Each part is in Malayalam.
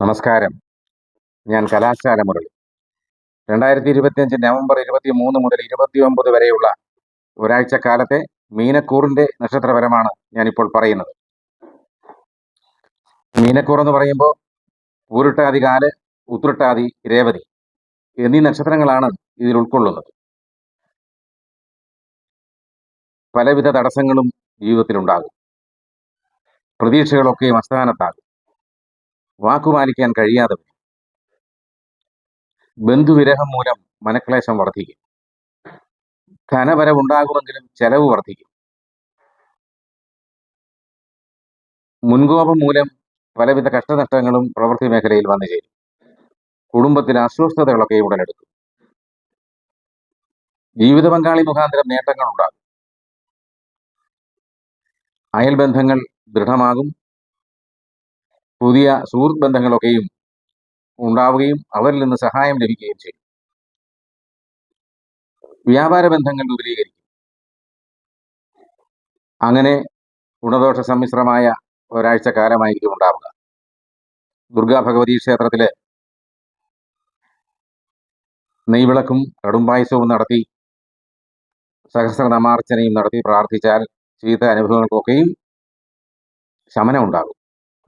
നമസ്കാരം. ഞാൻ കലാശാല മുരളി. രണ്ടായിരത്തി ഇരുപത്തിയഞ്ച് നവംബർ ഇരുപത്തി മൂന്ന് മുതൽ ഇരുപത്തി ഒമ്പത് വരെയുള്ള ഒരാഴ്ച കാലത്തെ മീനക്കൂറിന്റെ നക്ഷത്രപരമാണ് ഞാനിപ്പോൾ പറയുന്നത്. മീനക്കൂർ എന്ന് പറയുമ്പോൾ പൂരിട്ടാതി കാൽ ഉത്രട്ടാതി രേവതി എന്നീ നക്ഷത്രങ്ങളാണ് ഇതിൽ ഉൾക്കൊള്ളുന്നത്. പലവിധ തടസ്സങ്ങളും ജീവിതത്തിലുണ്ടാകും. പ്രതീക്ഷകളൊക്കെയും അസ്ഥാനത്താകും. വാക്കുപാലിക്കാൻ കഴിയാതെ വരും. ബന്ധുവിരഹം മൂലം മനക്ലേശം വർദ്ധിക്കും. ധനവരവുണ്ടാകുമെങ്കിലും ചെലവ് വർദ്ധിക്കും. മുൻകോപം മൂലം പലവിധ കഷ്ടനഷ്ടങ്ങളും പ്രവൃത്തി മേഖലയിൽ വന്നു ചേരും. കുടുംബത്തിൽ അസ്വസ്ഥതകളൊക്കെ ഉടലെടുക്കും. ജീവിത പങ്കാളി മുഖാന്തരം നേട്ടങ്ങൾ ഉണ്ടാകും അയൽബന്ധങ്ങൾ ദൃഢമാകും. പുതിയ സുഹൃത്ത് ബന്ധങ്ങളൊക്കെയും ഉണ്ടാവുകയും അവരിൽ നിന്ന് സഹായം ലഭിക്കുകയും ചെയ്യും. വ്യാപാര ബന്ധങ്ങൾ വിപുലീകരിക്കും. അങ്ങനെ ഗുണദോഷ സമ്മിശ്രമായ ഒരാഴ്ച കാലമായിരിക്കും ഉണ്ടാവുക. ദുർഗാ ഭഗവതി ക്ഷേത്രത്തിൽ നെയ്വിളക്കും കടുംപായസവും നടത്തി സഹസ്രനാമാർച്ചനയും നടത്തി പ്രാർത്ഥിച്ചാൽ ചീത്ത അനുഭവങ്ങൾക്കൊക്കെയും ശമനം ഉണ്ടാകും.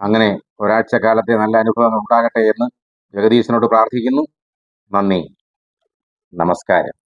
അങ്ങനെ ഒരാഴ്ച കാലത്തെ നല്ല അനുഭവങ്ങൾ ഉണ്ടാകട്ടെ എന്ന് ജഗദീശനോട് പ്രാർത്ഥിക്കുന്നു. നന്ദി. നമസ്കാരം.